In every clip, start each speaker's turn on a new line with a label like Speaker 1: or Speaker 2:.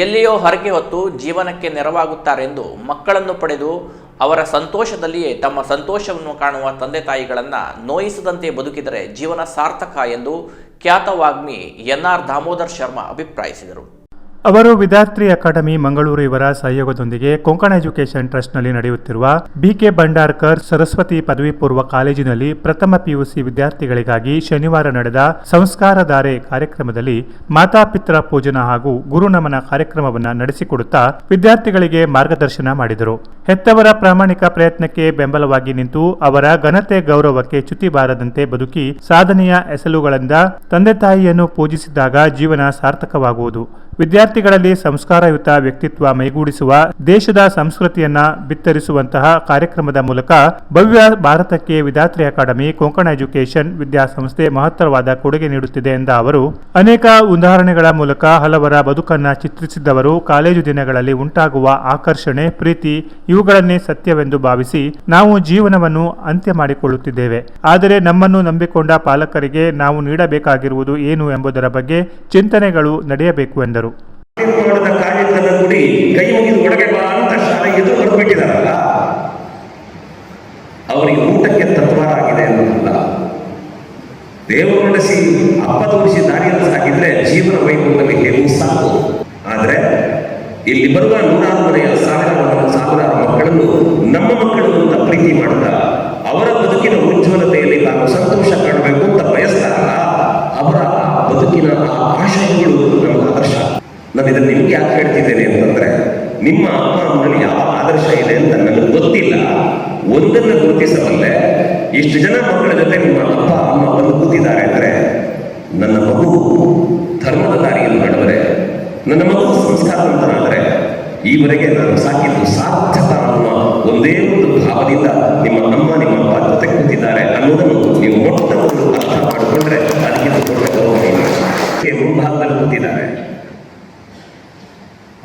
Speaker 1: ಎಲ್ಲಿಯೋ ಹರಕೆ ಹೊತ್ತು ಜೀವನಕ್ಕೆ ನೆರವಾಗುತ್ತಾರೆಂದು ಮಕ್ಕಳನ್ನು ಪಡೆದು ಅವರ ಸಂತೋಷದಲ್ಲಿಯೇ ತಮ್ಮ ಸಂತೋಷವನ್ನು ಕಾಣುವ ತಂದೆ ತಾಯಿಗಳನ್ನು ನೋಯಿಸದಂತೆ ಬದುಕಿದರೆ ಜೀವನ ಸಾರ್ಥಕ ಎಂದು ಖ್ಯಾತ ವಾಗ್ಮಿ ಎನ್ ಆರ್ ದಾಮೋದರ್ ಶರ್ಮಾ ಅಭಿಪ್ರಾಯಿಸಿದರು.
Speaker 2: ಅವರು ವಿದ್ಯಾರ್ಥಿ ಅಕಾಡೆಮಿ ಮಂಗಳೂರು ಇವರ ಸಹಯೋಗದೊಂದಿಗೆ ಕೊಂಕಣ ಎಜುಕೇಷನ್ ಟ್ರಸ್ಟ್ನಲ್ಲಿ ನಡೆಯುತ್ತಿರುವ ಬಿಕೆ ಭಂಡಾರ್ಕರ್ ಸರಸ್ವತಿ ಪದವಿ ಪೂರ್ವ ಕಾಲೇಜಿನಲ್ಲಿ ಪ್ರಥಮ ಪಿಯುಸಿ ವಿದ್ಯಾರ್ಥಿಗಳಿಗಾಗಿ ಶನಿವಾರ ನಡೆದ ಸಂಸ್ಕಾರಧಾರೆ ಕಾರ್ಯಕ್ರಮದಲ್ಲಿ ಮಾತಾಪಿತ್ರ ಪೂಜನ ಹಾಗೂ ಗುರುನಮನ ಕಾರ್ಯಕ್ರಮವನ್ನು ನಡೆಸಿಕೊಡುತ್ತಾ ವಿದ್ಯಾರ್ಥಿಗಳಿಗೆ ಮಾರ್ಗದರ್ಶನ ಮಾಡಿದರು. ಹೆತ್ತವರ ಪ್ರಾಮಾಣಿಕ ಪ್ರಯತ್ನಕ್ಕೆ ಬೆಂಬಲವಾಗಿ ನಿಂತು ಅವರ ಘನತೆ ಗೌರವಕ್ಕೆ ಚ್ಯುತಿ ಬಾರದಂತೆ ಬದುಕಿ ಸಾಧನೆಯ ಎಸಲುಗಳಿಂದ ತಂದೆ ತಾಯಿಯನ್ನು ಪೂಜಿಸಿದಾಗ ಜೀವನ ಸಾರ್ಥಕವಾಗುವುದು. ವಿದ್ಯಾರ್ಥಿಗಳಲ್ಲಿ ಸಂಸ್ಕಾರಯುತ ವ್ಯಕ್ತಿತ್ವ ಮೈಗೂಡಿಸುವ ದೇಶದ ಸಂಸ್ಕೃತಿಯನ್ನ ಬಿತ್ತರಿಸುವಂತಹ ಕಾರ್ಯಕ್ರಮದ ಮೂಲಕ ಭವ್ಯ ಭಾರತಕ್ಕೆ ವಿದ್ಯಾರ್ಥಿ ಅಕಾಡೆಮಿ, ಕೊಂಕಣ ಎಜುಕೇಷನ್ ವಿದ್ಯಾಸಂಸ್ಥೆ ಮಹತ್ತರವಾದ ಕೊಡುಗೆ ನೀಡುತ್ತಿದೆ ಎಂದ ಅವರು, ಅನೇಕ ಉದಾಹರಣೆಗಳ ಮೂಲಕ ಹಲವರ ಬದುಕನ್ನ ಚಿತ್ರಿಸಿದ್ದವರು ಕಾಲೇಜು ದಿನಗಳಲ್ಲಿ ಉಂಟಾಗುವ ಆಕರ್ಷಣೆ, ಪ್ರೀತಿ ಇವುಗಳನ್ನೇ ಸತ್ಯವೆಂದು ಭಾವಿಸಿ ನಾವು ಜೀವನವನ್ನು ಅಂತ್ಯ ಮಾಡಿಕೊಳ್ಳುತ್ತಿದ್ದೇವೆ. ಆದರೆ ನಮ್ಮನ್ನು ನಂಬಿಕೊಂಡ ಪಾಲಕರಿಗೆ ನಾವು ನೀಡಬೇಕಾಗಿರುವುದು ಏನು ಎಂಬುದರ ಬಗ್ಗೆ ಚಿಂತನೆಗಳು ನಡೆಯಬೇಕು ಎಂದರು.
Speaker 3: ಮಾಡಿದ ಕಾರ್ಯದ ಕೂಡಿ ಕೈ ಮುಗಿದು ಒಳಗೆ ಬಾ ಅಂತ ಶಾಲೆ ಎದುರು ಹೊರಬಿಟ್ಟಿದಾರಲ್ಲ ಅವರಿಗೆ ಊಟಕ್ಕೆ ತತ್ವಾರ ಆಗಿದೆ ಅನ್ನೋದಲ್ಲ. ದೇವರು ನಡೆಸಿ ಅಪ್ಪ ತೋರಿಸಿ ದಾರಿಯನ್ನು ಸಾಗಿದ್ರೆ ಜೀವನ ವೈಭವದಲ್ಲಿ ಹೇಗೂ ಸಾಕು. ಆದ್ರೆ ಇಲ್ಲಿ ಬರುವ ನೂರಾರು ಮನೆಯ ಸಾವಿರಾರು ಮಕ್ಕಳನ್ನು ನಮ್ಮ ಮಕ್ಕಳು ಅಂತ ಪ್ರೀತಿ ಮಾಡ್ತಾ ಅವರ ಬದುಕಿನ ಉಜ್ವಲತೆಯಲ್ಲಿ ತಾನು ಸಂತೋಷ ಕಾಣಬೇಕು ಅಂತ ಬಯಸ್ತಾರಲ್ಲ, ಅವರ ಬದುಕಿನ ಆಶಯಗಳು ನಾನು ಇದನ್ನು ನಿಮ್ಗೆ ಯಾಕೆ ಹೇಳ್ತಿದ್ದೇನೆ ಅಂತಂದ್ರೆ, ನಿಮ್ಮ ಅಪ್ಪ, ಅಮ್ಮನಲ್ಲಿ ಯಾವ ಆದರ್ಶ ಇದೆ ಅಂತ ನನಗೆ ಗೊತ್ತಿಲ್ಲ. ಒಂದನ್ನು ಗುರುತಿಸಬಲ್ಲೆ. ಇಷ್ಟು ಜನ ಮಕ್ಕಳ ಜೊತೆ ನಿಮ್ಮ ಅಪ್ಪ, ಅಮ್ಮ ಬಂದು ಕೂತಿದ್ದಾರೆ ಅಂದ್ರೆ, ನನ್ನ ಮಗು ಧರ್ಮದ ದಾರಿಯಲ್ಲಿ ನಡೆದರೆ ನನ್ನ ಮಗು ಸಂಸ್ಕಾರವಂತನಾದರೆ ಈವರೆಗೆ ನಾನು ಸಾಕಿದ್ದು ಸಾರ್ಥಕ ಅನ್ನುವ ಒಂದೇ ಒಂದು ಭಾವದಿಂದ ನಿಮ್ಮ ಅಮ್ಮ, ನಿಮ್ಮ ಅಪ್ಪ ಜೊತೆ ಕೂತಿದ್ದಾರೆ ಅನ್ನೋದನ್ನು ನೀವು ಮೊಟ್ಟ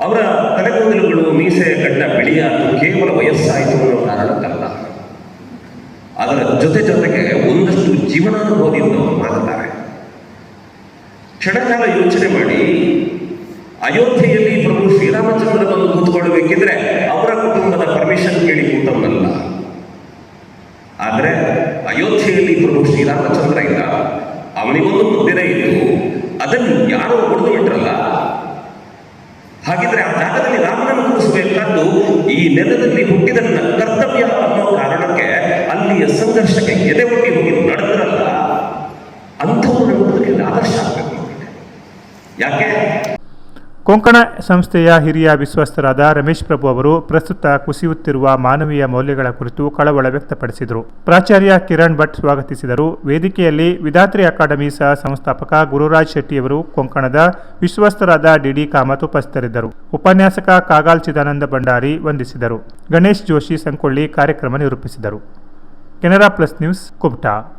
Speaker 3: ಅವರ ತಲೆಗೂದಲುಗಳು ಮೀಸೆ ಗಡ್ಡ ಬಿಳಿಯಾತು ಕೇವಲ ವಯಸ್ಸಾಯಿತು ಅನ್ನೋ ಕಾರಣಕ್ಕಲ್ಲ ಅದರ ಜೊತೆ ಜೊತೆಗೆ ಒಂದಷ್ಟು ಜೀವನಾನುಭವದಿಂದ ಅವರು ಮಾತಾಡ್ತಾರೆ ಕ್ಷಣಕಾಲ ಯೋಚನೆ ಮಾಡಿ, ಅಯೋಧ್ಯೆಯಲ್ಲಿ ಪ್ರಭು ಶ್ರೀರಾಮಚಂದ್ರ ಬಂದು ಕೂತ್ಕೊಳ್ಬೇಕಿದ್ರೆ ಅವರ ಕುಟುಂಬದ ಪರ್ಮಿಷನ್ ಕೇಳಿ ಕೂತವನಲ್ಲ. ಆದರೆ ಅಯೋಧ್ಯೆಯಲ್ಲಿ ಪ್ರಭು ಶ್ರೀರಾಮಚಂದ್ರ ಇದ್ದ ಅವನಿಗೊಂದು ಮುದ್ದಿರ ಇತ್ತು. ಅದನ್ನು ಯಾರೋ ಹೊಡೆದು ಬಿಟ್ರಲ್ಲ. ಈ ನೆಲದಲ್ಲಿ ಹುಟ್ಟಿದ ಕರ್ತವ್ಯ ಅನ್ನೋ ಕಾರಣಕ್ಕೆ ಅಲ್ಲಿಯ ಸಂಘರ್ಷಕ್ಕೆ ಎದೆ ಒಟ್ಟಿ ಹೋಗಿ ನಡೆದ್ರಲ್ಲ ಅಂಥವ್ರು ನಮ್ಮ ಬದುಕಿನಲ್ಲಿ ಆದರ್ಶ ಆಗಬೇಕು ಯಾಕೆ
Speaker 2: ಕೊಂಕಣ ಸಂಸ್ಥೆಯ ಹಿರಿಯ ವಿಶ್ವಸ್ತರಾದ ರಮೇಶ್ ಪ್ರಭು ಅವರು ಪ್ರಸ್ತುತ ಕುಸಿಯುತ್ತಿರುವ ಮಾನವೀಯ ಮೌಲ್ಯಗಳ ಕುರಿತು ಕಳವಳ ವ್ಯಕ್ತಪಡಿಸಿದರು. ಪ್ರಾಚಾರ್ಯ ಕಿರಣ್ ಭಟ್ ಸ್ವಾಗತಿಸಿದರು. ವೇದಿಕೆಯಲ್ಲಿ ವಿದಾತ್ರಿ ಅಕಾಡೆಮಿ ಸಹ ಸಂಸ್ಥಾಪಕ ಗುರುರಾಜ್ ಶೆಟ್ಟಿಯವರು ಕೊಂಕಣದ ವಿಶ್ವಸ್ತರಾದ ಡಿಡಿ ಕಾಮತ್ ಉಪಸ್ಥಿತರಿದ್ದರು. ಉಪನ್ಯಾಸಕ ಕಾಗಾಲ್ ಚಿದಾನಂದ ಭಂಡಾರಿ ವಂದಿಸಿದರು. ಗಣೇಶ್ ಜೋಶಿ ಸಂಕೊಳ್ಳಿ ಕಾರ್ಯಕ್ರಮ ನಿರೂಪಿಸಿದರು. Canara plus news Kumta.